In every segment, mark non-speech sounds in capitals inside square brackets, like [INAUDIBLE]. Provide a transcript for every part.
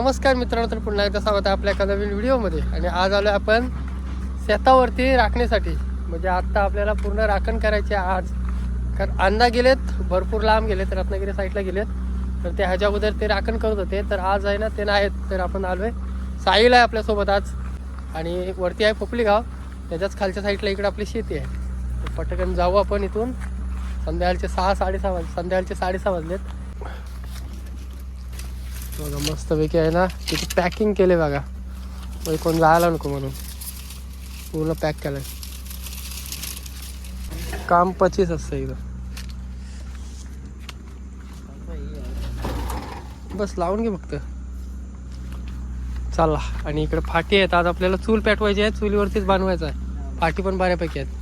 नमस्कार मित्रांनो तर पुन्हा एकदा स्वागत आहे आपल्या एका नवीन व्हिडिओमध्ये. आणि आज आलो आपण शेतावरती राखण्यासाठी म्हणजे आत्ता आपल्याला पूर्ण राखण करायचे आहे आज. कारण अण्णा गेलेत भरपूर लांब गेलेत रत्नागिरी साईडला गेलेत. तर ते ह्याच्या अगोदर ते राखण करत होते. तर आज आहे ना ते नाहीत. तर आपण आलो आहे साहिल आहे आपल्यासोबत आज. आणि वरती आहे पोपली गाव. त्याच्याच खालच्या साईडला इकडे आपली शेती आहे. तर पटकन जाऊ आपण इथून. संध्याकाळचे सहा साडेसहा वाज संध्याकाळचे साडेसहा वाजलेत. बघा मस्तपैकी आहे ना तिथे पॅकिंग केले बघा. म्हणजे कोण जायला नको म्हणून. पूर्ण पॅक केलंय. काम पचीस असतं इथं. बस लावून घे फक्त. चला आणि इकडे फाटी आहेत. आज आपल्याला चूल पेटवायची आहे चुलीवरतीच बनवायचं आहे. फाटी पण बऱ्यापैकी आहेत.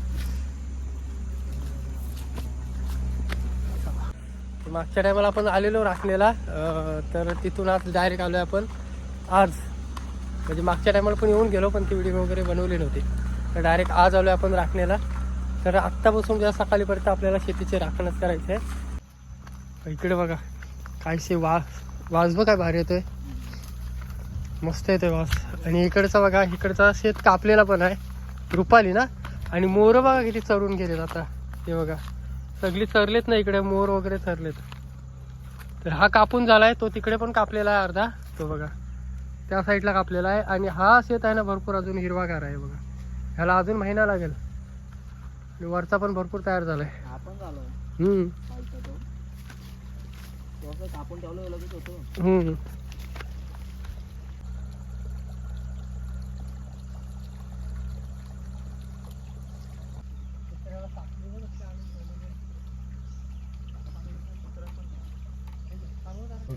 मागच्या टायमाला आपण आलेलो राखलेला तर तिथून आज डायरेक्ट आलो आपण आज. म्हणजे मागच्या टायमाला पण येऊन गेलो पण ती व्हिडिओ वगैरे बनवली नव्हती. तर डायरेक्ट आज आलो आपण राखण्याला. तर आत्तापासून ज्या सकाळीपर्यंत आपल्याला शेतीचे राखणच करायचे आहे इकडे बघा काहीसे वास वास बघा काय भारी येतोय. मस्त येतोय वास. आणि इकडचा बघा इकडचा शेत कापलेला पण आहे. रुपाली ना? आणि मोरं बघा किती चरून गेलेत आता. हे बघा. सगळी चरलेत ना इकडे मोर वगैरे चरलेत. तर हा कापून झालाय तो तिकडे पण कापलेला आहे अर्धा तो बघा. त्या साईडला कापलेला आहे आणि हा शेत आहे ना भरपूर अजून हिरवागार आहे बघा. ह्याला अजून महिना लागेल. आणि वरचा पण भरपूर तयार झालाय. झालो. हम्म.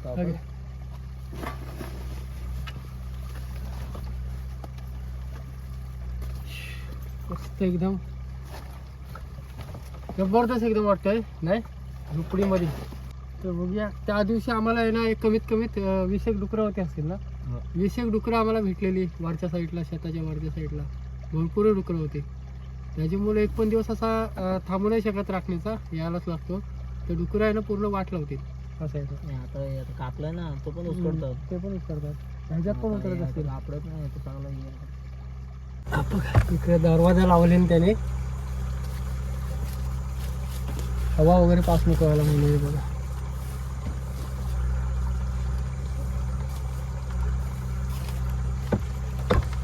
खालचा तो तो असं कापून ठेवलं लगेच होतो हम्म ओके. मस्त एकदम. जबरदस्त एकदम वाटतंय नाही? झोपडीमध्ये. तर बघूया त्या दिवशी आम्हाला आहे ना एक कमीत कमीत वीस एक डुकरं होते असतील ना? वीस एक डुकरं आम्हाला भेटलेली वरच्या साईडला शेताच्या वरच्या साईडला. भरपूर डुकरं होते. त्याच्यामुळे एक पण दिवस असा थांबू नाही शकत राखण्याचा यायलाच लागतो. तर डुकरं आहे ना पूर्ण वाट लावते असं आहे ते. नाही, आता हे आता कापलाय ना तो पण हम्म, उचकडतात ते पण करतात ह्याच्यात पण असतील? कापडत नाही तो चांगला हे आहे. इकडे दरवाजा लावले त्याने. हवा वगैरे पास नको व्हायला म्हणून हे बघा.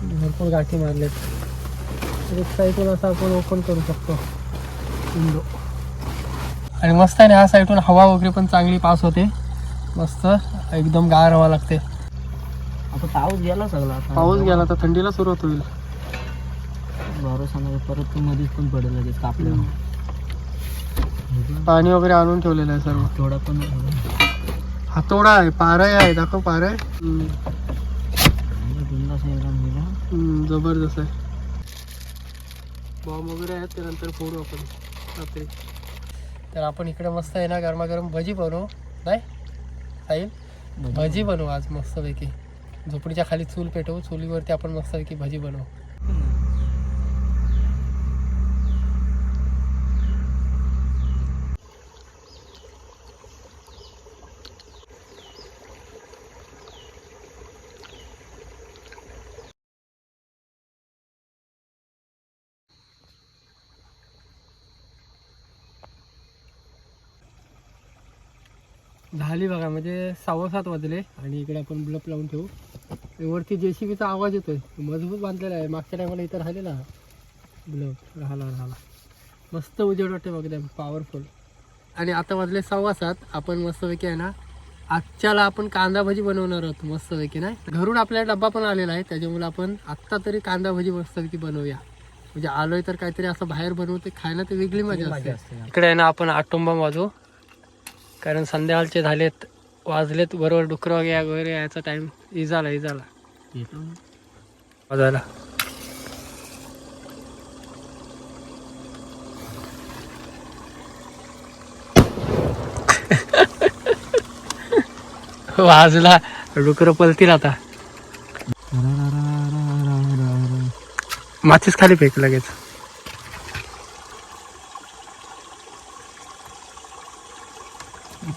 भरपूर गाठी मारलेत. एक साईडून असं आपण ओपन करू शकतो. विंडो. आणि मस्त आहे ना ह्या साईडून हवा वगैरे पण चांगली पास होते. मस्त एकदम गार हवा लागते. आता पाऊस गेला सगळा. पाऊस गेला तर थंडीला सुरुवात होईल. भरोसा परत मध्येच पण पडेल लगेच कापल्या पाणी वगैरे आणून ठेवलेलं आहे सर्व. थोडा पण हातोडा आहे पारय आहे दाखव पारय हम्म, जबरदस्त आहे. बॉम्ब वगैरे आहेत ते नंतर फोडू आपण. रात्री. तर आपण इकडे मस्त आहे ना गरमागरम भजी बनवू. नाही? साहिल? भजी बनवू आज मस्तपैकी. झोपडीच्या खाली चूल पेटवू. चुलीवरती आपण मस्तपैकी भजी बनवू. झाली बघा म्हणजे सव्वा सात वाजले आणि इकडे आपण ब्लप लावून ठेवू. वरती जेसीबीचा आवाज येतोय. मजबूत बांधलेला आहे. मागच्या टायमाला इथं राहिलेला ब्लप राहिला राहिला. मस्त उजेड वाटते बघ पॉवरफुल आणि आता वाजले सव्वा सात. आपण मस्तपैकी आहे ना आजच्याला आपण कांदा भजी बनवणार आहोत मस्तपैकी नाही? घरून आपल्याला डब्बा पण आलेला आहे. त्याच्यामुळे आपण आत्ता तरी कांदा भजी मस्तपैकी बनवूया. म्हणजे आलोय तर काहीतरी असं बाहेर बनवते खायला तर वेगळी मजा असते. इकडे आहे ना आपण आटोंबा वाजवू. कारण संध्याकाळचे झालेत वाजलेत बरोबर डुकर वगैरे वगैरे यायचा टाइम इजाला इजाला येतो वाजायला. [LAUGHS] वाजला. डुकर पलतील आता. माचीच खाली फेक लगेच. [LAUGHS]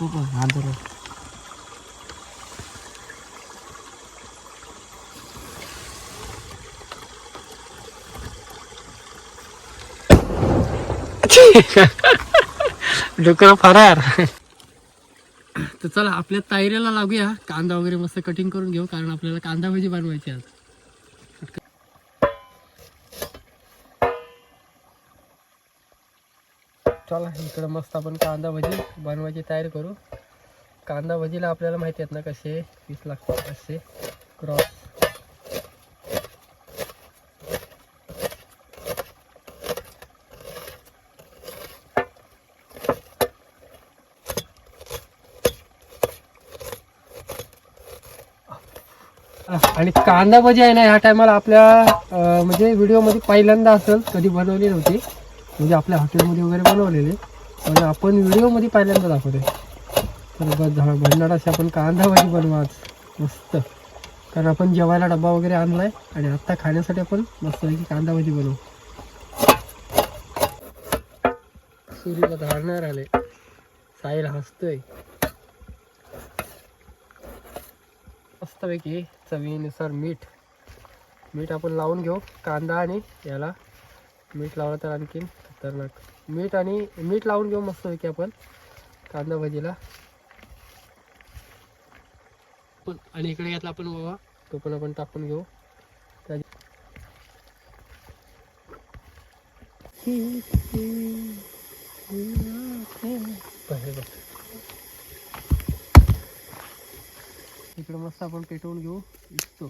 डुकर फरार. तर चला आपल्या तायऱ्याला लागूया. कांदा वगैरे मस्त कटिंग करून घेऊ कारण आपल्याला कांदा भाजी बनवायची आहे चला इकडं मस्त आपण कांदा भजी बनवायची तयारी करू. कांदा भजीला आपल्याला माहिती आहेत ना कसे पीस लागतात कसे क्रॉस आणि कांदा भजी आहे ना ह्या टायमाला आपल्या म्हणजे व्हिडिओमध्ये पहिल्यांदा असेल कधी बनवली नव्हती. म्हणजे आपल्या हॉटेलमध्ये वगैरे बनवलेले. पण आपण व्हिडिओमध्ये पाहिल्यांदा दाखवते. तर बस भन्नाट अशी आपण कांदा भाजी बनवा आज? मस्त. कारण आपण जेवायला डब्बा वगैरे आणलाय आणि आत्ता खाण्यासाठी आपण मस्त की कांदा भाजी बनवू. सुरीला धारणार आले. साईल हसतोय. मस्तपैकी चवीनुसार मीठ. मीठ आपण लावून घेऊ. कांदा आणि याला मीठ लावलं तर आणखीन खतरनाक. मीठ आणि मीठ लावून घेऊ मस्तपैकी आपण कांदा भजीला. पण आणि इकडे घेतला आपण बाबा तो पण आपण टाकून घेऊ. इकडं मस्त आपण पेटवून घेऊ. दिसतो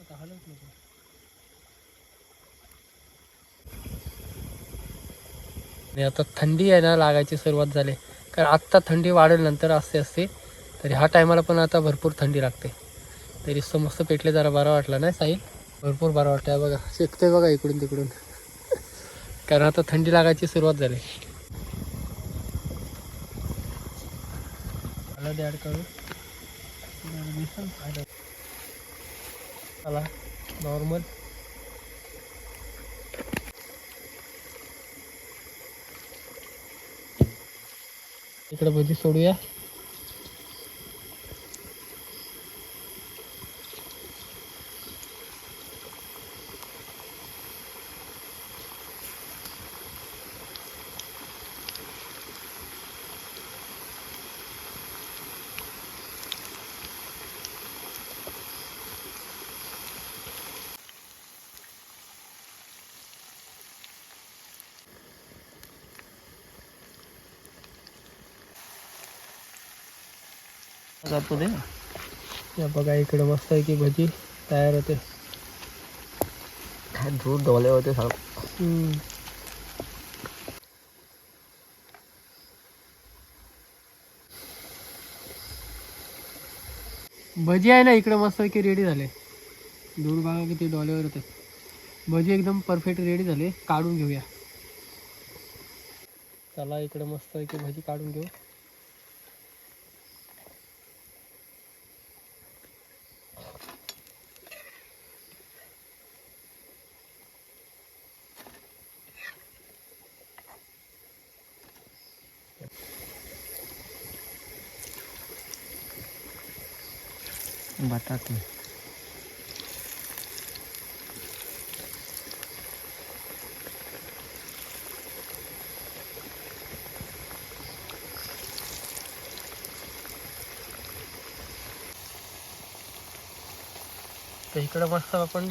आता हलत नको. आणि आता थंडी आहे ना लागायची सुरुवात झाली. कारण आत्ता थंडी वाढेल नंतर असते असते. तरी ह्या टायमाला पण आता भरपूर थंडी लागते. तरी असं मस्त पेटले जरा बरं वाटलं नाही साईल भरपूर बरं वाटतं बघा. शेकते बघा इकडून तिकडून. [LAUGHS] कारण आता थंडी लागायची सुरुवात झाली. हळद ॲड करू चला नॉर्मल इकडे भजी सोडूया. जातो दे या बघा इकडे मस्त आहे की भजी तयार होते. काय दूध डोले होते हम्म. भजी आहे ना इकडे मस्त की रेडी झाले. दूर बघा किती डॉलेवर होते. भजी एकदम परफेक्ट रेडी झाले. काढून घेऊया. चला इकडे मस्त की भजी काढून घेऊ. बटाटे. तर इकडं मस्त आपण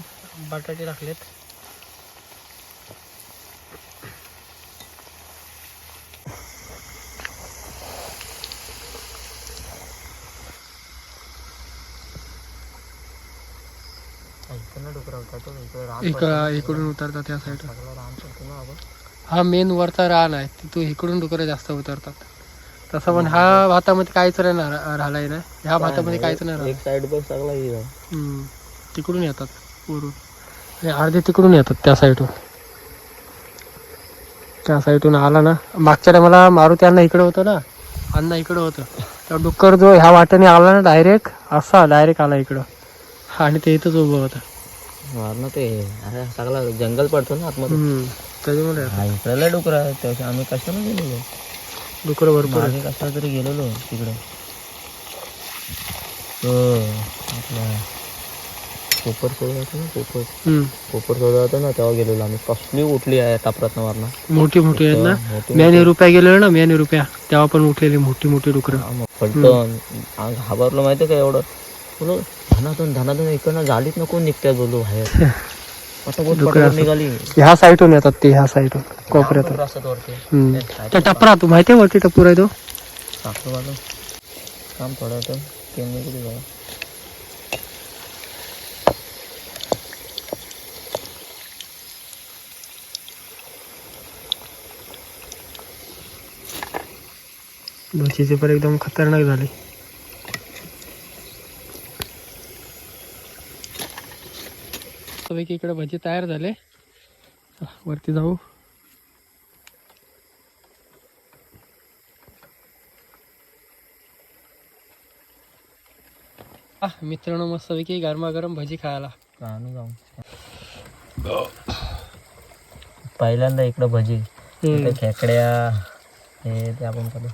बटाटे टाकलेत इकडनं डुकरा होता तो इकडे रान इकडं इकडून उतरतात त्या साईड हा मेन वरचा रान आहे. तिथून इकडून डुकरं जास्त उतरतात. तसं पण ह्या भातामध्ये काहीच नाही रा- राहिलाय ना ह्या भातामध्ये काहीच नाही राहिलं एक साइड बघ सगळा हिरा हम्म. तिकडून येतात वरून. अर्धे तिकडून येतात त्या साईडून त्या साईडून आला ना. मागच्या टायमाला मारुती अण्णा इकडे होतं ना. अण्णा इकडं होतं. तर डुक्कर जो ह्या वाटेने आला ना डायरेक्ट असा डायरेक्ट आला इकडं. आणि ते इथंच उभं होतं. मार ना ते. अरे सगळा जंगल पडतो ना आतमध्ये. त्याच्यामुळे हा डुकरा आहे त्याच्या आम्ही कशाला गेलो डुकरं भरपूर. मागे कसा तरी गेलेलो तिकडे. तो आपला कोपर सोडा होता ना कोपर. कोपर सोडा होता ना तेव्हा गेलेलो आम्ही. कसली उठली आहे टापरात मारणं. मोठी मोठी आहेत ना? म्याने रुपया गेलेलो ना म्याने रुपया. तेव्हा पण उठलेली मोठी मोठी डुकरं. फलटण. घाबरलो माहिती का एवढं? बोलो धनातून धनातून इकडनं झालीच नको निघत्या बोलू बाहेर? पटापट निघाली? ह्या साईडून येतात ते ह्या साईडून कोपऱ्यातून. वरती. हम्म. त्या टपरा तू माहिती आहे वरती टपूर आहे तो? टाकतो माझं काम थोडं होतं. केंद्र कुठे पण एकदम खतरनाक झाले. पैकी इकडे भजी तयार झाले. वरती जाऊ. मित्रांनो मस्तपैकी गरमागरम भजी खायला. पहिल्यांदा इकडं भजी. खेकड्या हे ते आपण करू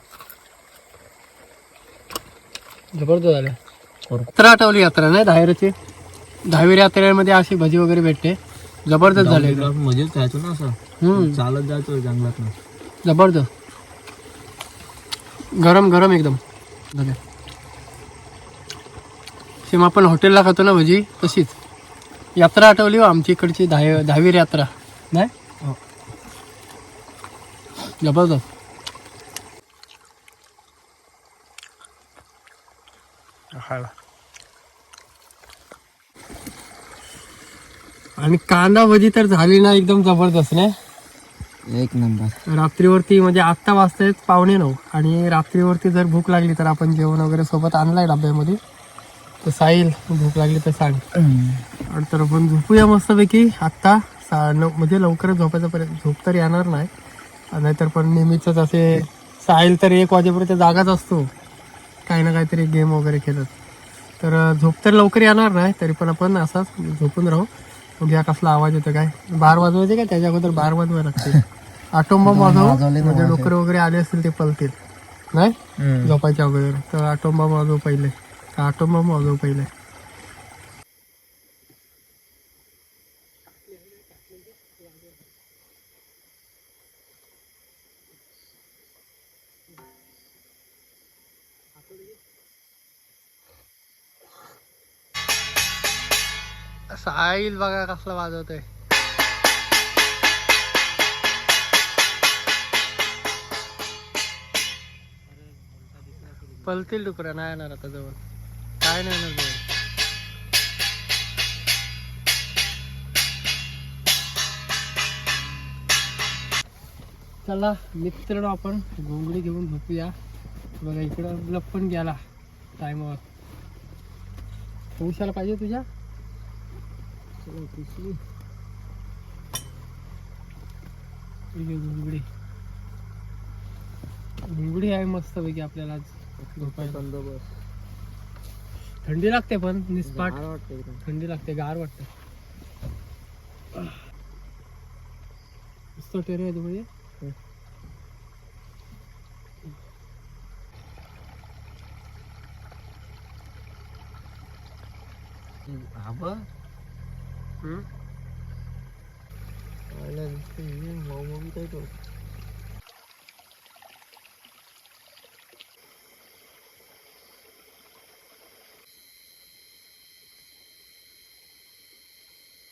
जबरदस्त झालं. यात्रा आठवली यात्रा नाही दहावीरची दहावी यात्रेमध्ये अशी भजी वगैरे भेटते. जबरदस्त झाले. एकदम. मजेत जायचो ना असं चालत जायचो जंगलात जबरदस्त. गरम गरम एकदम. सेम आपण हॉटेलला खातो ना भजी? तशीच. यात्रा आठवली हो आमची इकडची दहावी दहावीर यात्रा. नाही? हो. जबरदस्त. आणि कांदा भजी तर झाली ना एकदम जबरदस्त नाही एक नंबर. रात्रीवरती म्हणजे आत्ता वाजतायत पावणे नऊ. आणि रात्रीवरती जर भूक लागली तर आपण जेवण वगैरे सोबत आणलाय डब्यामध्ये. तर साईल भूक लागली तर सांग. आणि तर आपण झोपूया मस्तपैकी. आत्ता सा नऊ म्हणजे लवकरच झोपायचा पर्यंत झोप तर येणार नाही. नाहीतर पण नेहमीच असे साईल तर एक वाजेपर्यंत जागाच असतो. काही ना काहीतरी गेम वगैरे खेळत. तर झोप तर लवकर येणार नाही तरी पण आपण असाच झोपून राहू. बघूया कसला आवाज येतो काय? बार वाजवायचे काय? त्याच्या अगोदर बार वाजवायला लागते आटोंबा वाजव? म्हणजे डोकर वगैरे आले असतील ते पलतील. नाही? झोपायच्या अगोदर. तर आटोंबा वाजव पहिले. आटोंबा वाजव पहिले. साईल बघा कसला वाजवतोय पलतील डुकऱ्या नाही येणार आता जवळ काय नाही येणार जवळ चला मित्रांनो आपण घोंगडी घेऊन झोपूया. बघा इकडं लपण गेला टायमावर उशाला पाहिजे तुझ्या? घे घोंगडी घोंगडी आहे मस्त पैकी आपल्याला आज. झोपायला थंडी लागते पण निस्पाट. थंडी लागते गार वाटतं. टेरे आहे म्हणजे आबा हम्म? मऊ मऊ काय तो